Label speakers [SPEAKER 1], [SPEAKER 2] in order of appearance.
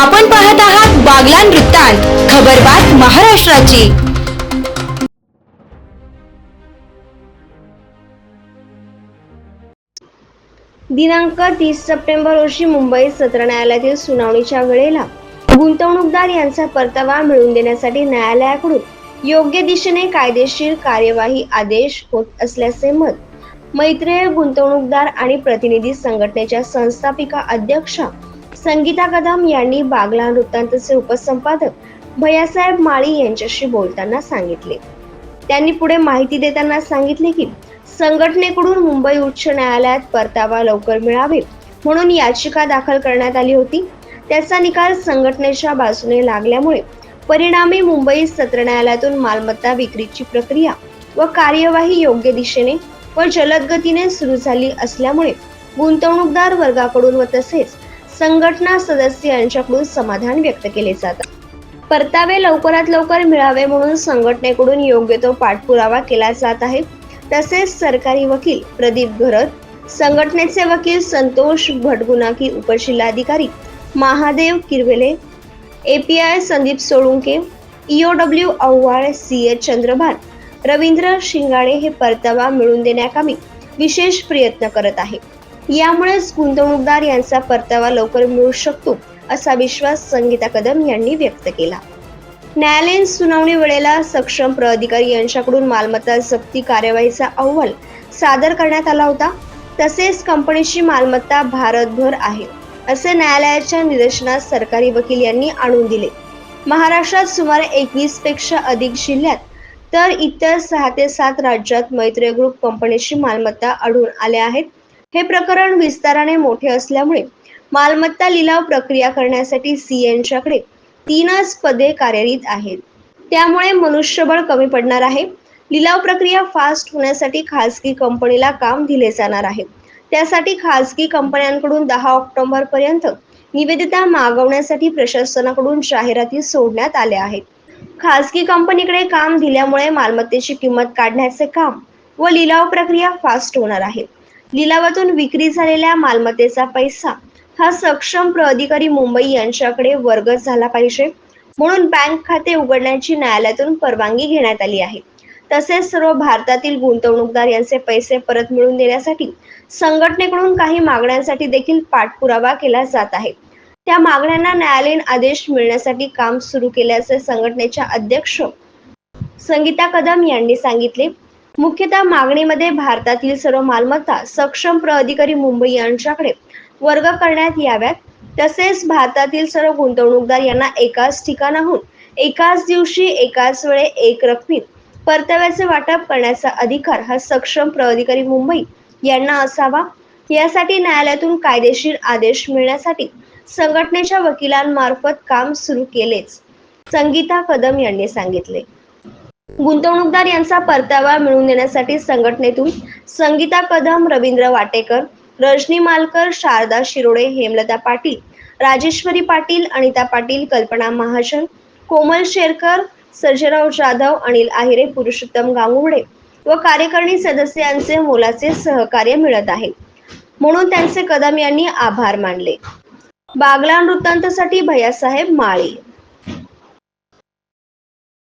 [SPEAKER 1] आपण पाहत आहात बागलान वृत्तांत खबरबात महाराष्ट्राची.
[SPEAKER 2] दिनांक तीस सप्टेंबर रोजी मुंबईत सत्र न्यायालयातील सुनावणीच्या वेळेला गुंतवणूकदार यांचा परतावा मिळवून देण्यासाठी न्यायालयाकडून योग्य दिशेने कायदेशीर कार्यवाही आदेश होत असल्याचे मत मैत्रेय गुंतवणूकदार आणि प्रतिनिधी संघटनेच्या संस्थापिका अध्यक्षा संगीता कदम यांनी बागला वृत्तांतचे उपसंपादक भैयासाहेब माळी यांच्याशी बोलताना सांगितले. त्यांनी पुढे माहिती देताना सांगितले की संघटनेकडून मुंबई उच्च न्यायालयात परतावा लवकर मिळावे म्हणून याचिका दाखल करण्यात आली होती. त्याचा निकाल संघटनेच्या बाजूने लागल्यामुळे परिणामी मुंबई सत्र न्यायालयातून मालमत्ता विक्रीची प्रक्रिया व कार्यवाही योग्य दिशेने व जलद गतीने सुरू झाली असल्यामुळे गुंतवणूकदार वर्गाकडून व तसेच संघटना सदस्य यांच्याकडून समाधान व्यक्त केले जातात. परतावे लवकरात लवकर मिळावे म्हणून संघटनेकडून योग्य तो पाठपुरावा केला जात आहे. तसेच सरकारी वकील प्रदीप घरत संघटनेचे वकील संतोष भटगुनाकी उपजिल्हाधिकारी Mahadev Kirwele API Sandeep Solunke EOW Avhal C H Chandrabhan Ravindra Shingade हे परतावा मिळवून देण्याकामी विशेष प्रयत्न करत आहे यामुळेच गुंतवणूकदार यांचा परतावा लवकर मिळू शकतो असा विश्वास संगीता कदम यांनी व्यक्त केला. न्यायालयीन सुनावणी वेळेला सक्षम प्राधिकारी यांच्याकडून मालमत्ता जप्ती कार्यवाहीचा अहवाल सादर करण्यात आला होता. तसेच कंपनीची मालमत्ता भारतभर आहे असे न्यायालयाच्या निदर्शनास सरकारी वकील यांनी आणून दिले. महाराष्ट्रात सुमारे एकवीसपेक्षा अधिक जिल्ह्यात तर इतर सहा ते सात राज्यात मैत्रेय ग्रुप कंपनीची मालमत्ता आढळून आल्या आहेत. हे प्रकरण विस्ताराने मोठे असल्यामुळे मालमत्ता लिलाव प्रक्रिया करण्यासाठी सीएनच्याकडे तीनच पदे कार्यरत आहेत. त्यामुळे मनुष्यबळ कमी पडणार आहे. लिलाव प्रक्रिया फास्ट होण्यासाठी खासगी कंपनीला काम दिले जाणार आहे. त्यासाठी खासगी कंपन्यांकडून दहा ऑक्टोबर पर्यंत निवेदिता मागवण्यासाठी प्रशासनाकडून जाहिराती सोडण्यात आल्या आहेत. खासगी कंपनीकडे काम दिल्यामुळे मालमत्तेची किंमत काढण्याचे काम व लिलाव प्रक्रिया फास्ट होणार आहे. लिलावातून विक्री झालेल्या मालमत्तेचा पैसा हा सक्षम प्राधिकारी मुंबई यांच्याकडे वर्ग झाला पाहिजे. म्हणून बँक खाते उघडण्याची न्यायालयातून परवानगी घेण्यात आली आहे. तसेच सर्व भारतातील गुंतवणूकदार यांचे पैसे परत मिळवून देण्यासाठी संघटनेकडून काही मागण्यांसाठी देखील पाठपुरावा केला जात आहे. त्या मागण्यांना न्यायालयीन आदेश मिळण्यासाठी काम सुरू केल्याचे संघटनेच्या अध्यक्ष संगीता कदम यांनी सांगितले. मुख्यतः मागणीमध्ये भारतातील सर्व मालमत्ता सक्षम प्राधिकारी मुंबई यांच्याकडे वर्ग करण्यात याव्यात. तसेच भारतातील सर्व गुंतवणूकदार यांना एकाच ठिकाणाहून एकाच दिवशी एकाच वेळे एक रकमी परताव्याचे वाटप करण्याचा अधिकार हा सक्षम प्राधिकारी मुंबई यांना असावा. यासाठी न्यायालयातून कायदेशीर आदेश मिळण्यासाठी संघटनेच्या वकिलांमार्फत काम सुरू केलेच. संगीता कदम यांनी सांगितले. गुंतवणूकदार यांचा परतावा मिळवून देण्यासाठी संघटनेतून संगीता कदम रवींद्र वाटेकर रजनी मालकर शारदा शिरोडे हेमलता पाटील राजेश्वरी पाटील अनिता पाटील कल्पना महाजन कोमल शेरकर सर्जेराव जाधव अनिल आहिरे पुरुषोत्तम गांगुर्डे व कार्यकारिणी सदस्यांचे मोलाचे सहकार्य मिळत आहे. म्हणून त्यांचे कदम यांनी आभार मानले. बागला वृत्तांतसाठी भैयासाहेब माळी.